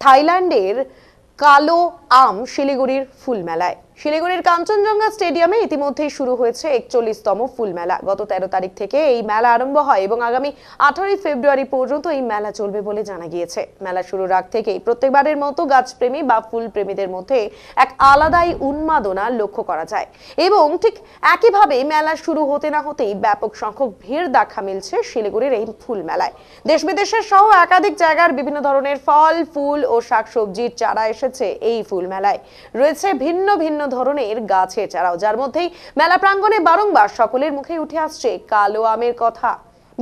থাইল্যান্ডের কালো আম শিলিগুড়ির ফুল মেলায় শিলিগুড়ির কাঞ্চনজঙ্ঘা স্টেডিয়ামে ইতিমধ্যেই শুরু হয়েছে একচল্লিশতম ফুল মেলা। গত তেরো তারিখ থেকে এই মেলা আরম্ভ হয় এবং আগামী আঠারোই ফেব্রুয়ারি পর্যন্ত এই মেলা চলবে বলে জানা গিয়েছে। মেলা শুরুর আগ থেকেই প্রত্যেকবারের মতো গাছপ্রেমী বা ফুল প্রেমীদের মধ্যে এক আলাদাই উন্মাদনা লক্ষ্য করা যায়। এবং ঠিক একইভাবে মেলা শুরু হতে না হতেই ব্যাপক সংখ্যক ভিড় দেখা মিলছে শিলিগুড়ির এই ফুল মেলায়। দেশ বিদেশের সহ একাধিক জায়গার বিভিন্ন ধরনের ফল, ফুল ও শাকসবজির চারা এসেছে এই ফুল মেলায়। রয়েছে ভিন্ন ভিন্ন ধরনের গাছের চারাও, যার মধ্যেই মেলা প্রাঙ্গণে বারংবার সকলের মুখে উঠে আসছে কালো আমের কথা।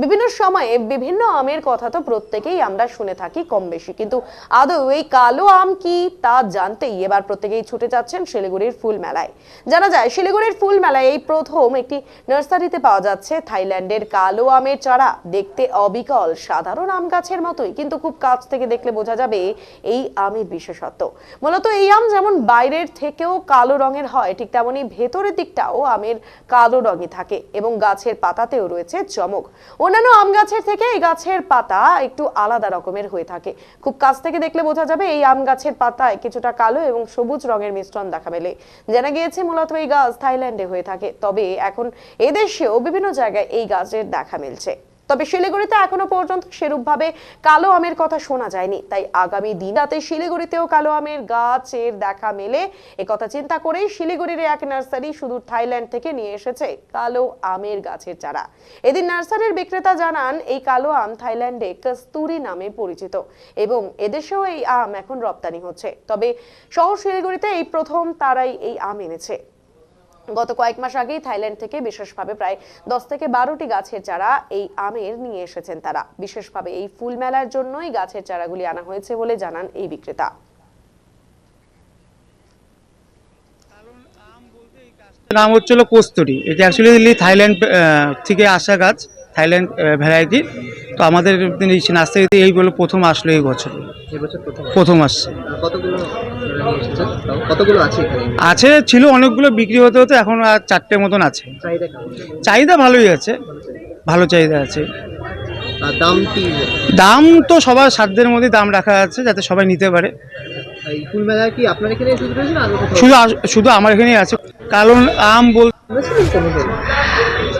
বিভিন্ন সময়ে বিভিন্ন আমের কথা তো প্রত্যেকেই আমরা শুনে থাকি কম বেশি কিন্তু আদৌ এই কালো আম কি তা জানতেই এবার প্রত্যেকেই ছুটে যাচ্ছেন শিলিগুড়ির ফুল মেলায়। জানা যায়, শিলিগুড়ির ফুল মেলায় এই প্রথম একটি নার্সারিতে পাওয়া যাচ্ছে থাইল্যান্ডের কালো আমের চারা। দেখতে অবিকল, সাধারণ আম গাছের মতোই, কিন্তু খুব কাছ থেকে দেখলে বোঝা যাবে এই আমের বিশেষত্ব। মূলত এই আম যেমন বাইরের থেকেও কালো রঙের হয়, ঠিক তেমনি ভেতরের দিকটাও আমের কালো রঙই থাকে এবং গাছের পাতাতেও রয়েছে চমক। অন্যান্য আম গাছের থেকে এই গাছের পাতা একটু আলাদা রকমের হয়ে থাকে। খুব কাছ থেকে দেখলে বোঝা যাবে এই আম গাছের পাতায় কিছুটা কালো এবং সবুজ রঙের মিশ্রণ দেখা মেলে। জানা গিয়েছে মূলত এই গাছ থাইল্যান্ডে হয়ে থাকে। তবে এখন এদেশেও বিভিন্ন জায়গায় এই গাছের দেখা মিলছে। তবে শিলিগুড়িতে এখনও পর্যন্ত সেরূপভাবে কালো আমের কথা শোনা যায়নি। তাই আগামী দিনাতে শিলিগুড়িতেও কালো আমের গাছের দেখা মেলে। একথা চিন্তা করেই শিলিগুড়ির এক নার্সারি শুধু থাইল্যান্ড থেকে নিয়ে এসেছে কালো আমের গাছের চারা। এদিন নার্সারির বিক্রেতা জানান, এই কালো আম থাইল্যান্ডে কস্তুরি নামে পরিচিত এবং এদেশেও এই আম এখন রপ্তানি হচ্ছে। তবে শহর শিলিগুড়িতে এই প্রথম তারাই এই আম এনেছে। গত কয়েক মাস আগেই থাইল্যান্ড থেকে বিশেষভাবে প্রায় দশ থেকে বারোটি গাছের চারা এই আমের নিয়ে এসেছেন তারা। বিশেষভাবে এই ফুল মেলার জন্যই গাছের চারাগুলি আনা হয়েছে বলে জানান এই বিক্রেতা। নাম হচ্ছিল কস্তুরি। এটা অ্যাকচুয়ালি থাইল্যান্ড থেকে আসা গাছ। Thailand variety. তো আমাদের এই নার্সারিতে এই বলে প্রথম আসলো এই বছর। প্রথম আসছে। আছে? ছিল অনেকগুলো বিক্রি হতে হতে এখন আর চারটে মতন আছে। চাহিদা ভালোই আছে। ভালো চাহিদা আছে। দাম দাম তো সবার সাধ্যের মধ্যে দাম রাখা আছে যাতে সবাই নিতে পারে। শুধু শুধু আমার এখানেই আছে। কারণ আম বল?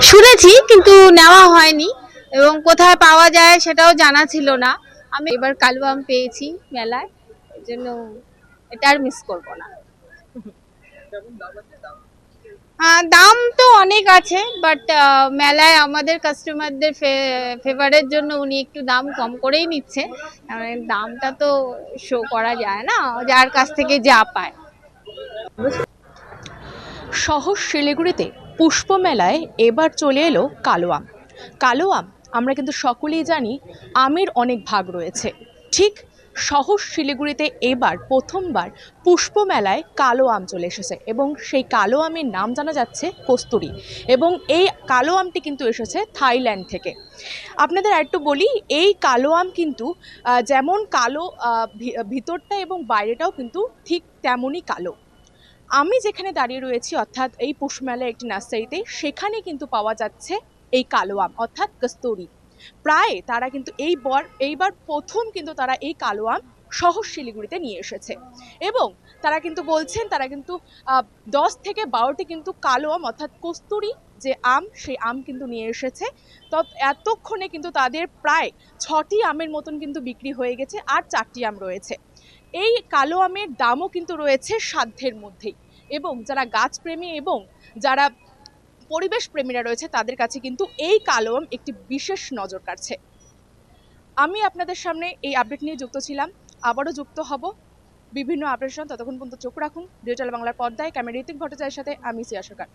শুনেছি কিন্তু নেওয়া হয়নি এবং কোথায় পাওয়া যায় সেটাও জানা ছিল না। আমি এবার কালু আম পেয়েছি মেলায় এই জন্য এটা আর মিস করব না। আহ, দাম তো অনেক আছে বাট মেলায় আমাদের কাস্টমারদের ফেভারের জন্য উনি একটু দাম কম করেই নিচ্ছে। মানে দামটা তো শো করা যায় না যার কাছ থেকে যা পায়। শহর শিলিগুড়িতে পুষ্পমেলায় এবার চলে এলো কালো আম। কালো আম, আমরা কিন্তু সকলেই জানি, আমের অনেক ভাগ রয়েছে। ঠিক শহর শিলিগুড়িতে এবার প্রথমবার পুষ্পমেলায় কালো আম চলে এসেছে এবং সেই কালো আমের নাম জানা যাচ্ছে কস্তুরি এবং এই কালো আমটি কিন্তু এসেছে থাইল্যান্ড থেকে। আপনাদের একটু বলি, এই কালো আম কিন্তু যেমন কালো ভিতরটা এবং বাইরেটাও কিন্তু ঠিক তেমনই কালো। আমি যেখানে দাঁড়িয়ে রয়েছি, অর্থাৎ এই পুষ্পমেলার একটি নার্সারিতে, সেখানে কিন্তু পাওয়া যাচ্ছে এই কালো আম, অর্থাৎ কস্তুরি। প্রায় তারা কিন্তু এই বর এইবার প্রথম কিন্তু তারা এই কালো আম শহর শিলিগুড়িতে নিয়ে এসেছে। এবং তারা কিন্তু বলছেন, তারা কিন্তু দশ থেকে বারোটি কিন্তু কালো আম, অর্থাৎ কস্তুরি যে আম, সেই আম কিন্তু নিয়ে এসেছে। তো এতক্ষণে কিন্তু তাদের প্রায় ছটি আমের মতন কিন্তু বিক্রি হয়ে গেছে, আর চারটি আম রয়েছে। এই কালো আমের দামও কিন্তু রয়েছে সাধ্যের মধ্যেই। এবং যারা গাছপ্রেমী এবং যারা পরিবেশ প্রেমীরা রয়েছে, তাদের কাছে কিন্তু এই কালো আম একটি বিশেষ নজর কাড়ছে। আমি আপনাদের সামনে এই আপডেট নিয়ে যুক্ত ছিলাম। আবারও যুক্ত হব। বিভিন্ন আপডেশন ততক্ষণ পর্যন্ত চোখ রাখুন। ডিজিটাল বাংলার পর্দায় ক্যামেরা ঋতিক ভট্টাচার্যের সাথে আমি সিয়া সরকার।